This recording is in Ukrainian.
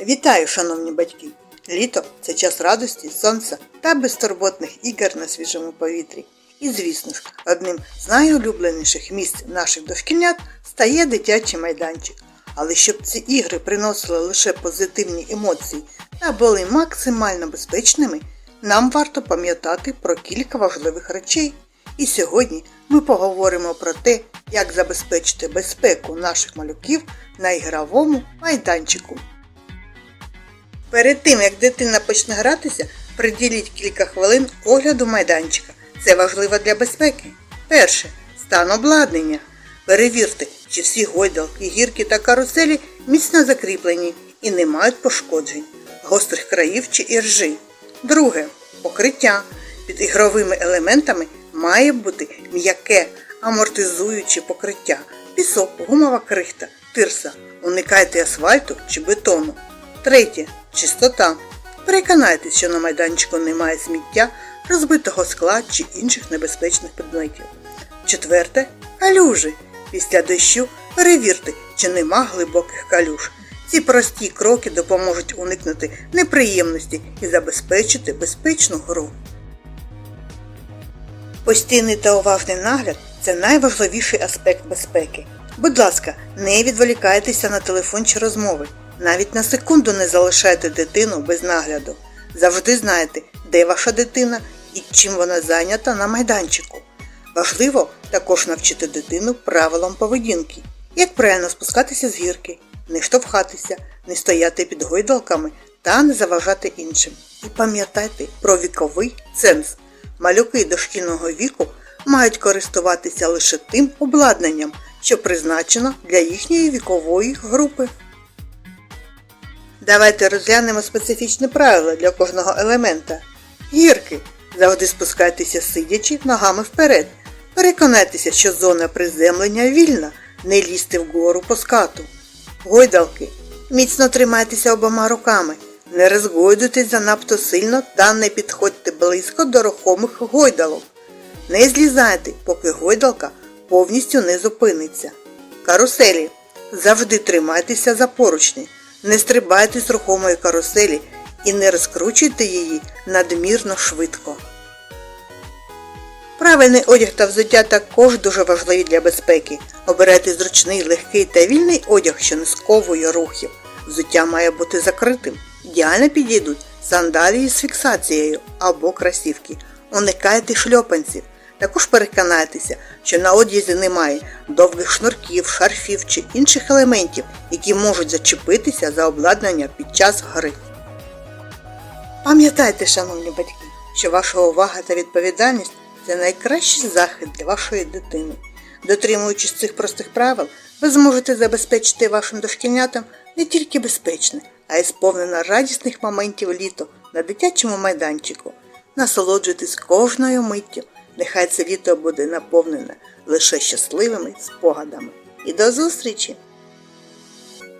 Вітаю, шановні батьки! Літо це час радості, сонця та безтурботних ігор на свіжому повітрі. І, звісно ж, одним з найулюбленіших місць наших дошкільнят стає дитячий майданчик. Але щоб ці ігри приносили лише позитивні емоції та були максимально безпечними, нам варто пам'ятати про кілька важливих речей. І сьогодні ми поговоримо про те, як забезпечити безпеку наших малюків на ігровому майданчику. Перед тим, як дитина почне гратися, приділіть кілька хвилин огляду майданчика. Це важливо для безпеки. Перше. Стан обладнання. Перевірте, чи всі гойдалки, гірки та каруселі міцно закріплені і не мають пошкоджень, гострих країв чи іржи. Друге. Покриття. Під ігровими елементами має бути м'яке, амортизуюче покриття, пісок, гумова крихта, тирса. Уникайте асфальту чи бетону. Третє. Чистота. Переконайтесь, що на майданчику немає сміття, розбитого скла чи інших небезпечних предметів. Четверте. Калюжі. Після дощу перевірте, чи нема глибоких калюж. Ці прості кроки допоможуть уникнути неприємності і забезпечити безпечну гру. Постійний та уважний нагляд це найважливіший аспект безпеки. Будь ласка, не відволікайтеся на телефон чи розмови. Навіть на секунду не залишайте дитину без нагляду. Завжди знайте, де ваша дитина і чим вона зайнята на майданчику. Важливо також навчити дитину правилам поведінки, як правильно спускатися з гірки, не штовхатися, не стояти під гойдалками та не заважати іншим. І пам'ятайте про віковий ценз. Малюки дошкільного віку мають користуватися лише тим обладнанням, що призначено для їхньої вікової групи. Давайте розглянемо специфічні правила для кожного елемента. Гірки. Завжди спускайтеся сидячи ногами вперед. Переконайтеся, що зона приземлення вільна, не лізьте вгору по скату. Гойдалки. Міцно тримайтеся обома руками. Не розгойдуйтесь занадто сильно та не підходьте близько до рухомих гойдалок. Не злізайте, поки гойдалка повністю не зупиниться. Каруселі. Завжди тримайтеся за поручні. Не стрибайте з рухомої каруселі і не розкручуйте її надмірно швидко. Правильний одяг та взуття також дуже важливі для безпеки. Обирайте зручний, легкий та вільний одяг, що не сковує рухів. Взуття має бути закритим. Ідеально підійдуть сандалії з фіксацією або красівки. Уникайте шльопанців. Також переконайтеся, що на одязі немає довгих шнурків, шарфів чи інших елементів, які можуть зачепитися за обладнання під час гри. Пам'ятайте, шановні батьки, що ваша увага та відповідальність це найкращий захист для вашої дитини. Дотримуючись цих простих правил, ви зможете забезпечити вашим дошкільнятам не тільки безпечне, а й сповнене радісних моментів літо на дитячому майданчику. Насолоджуйтесь кожною миттю. Нехай це літо буде наповнене лише щасливими спогадами. І до зустрічі!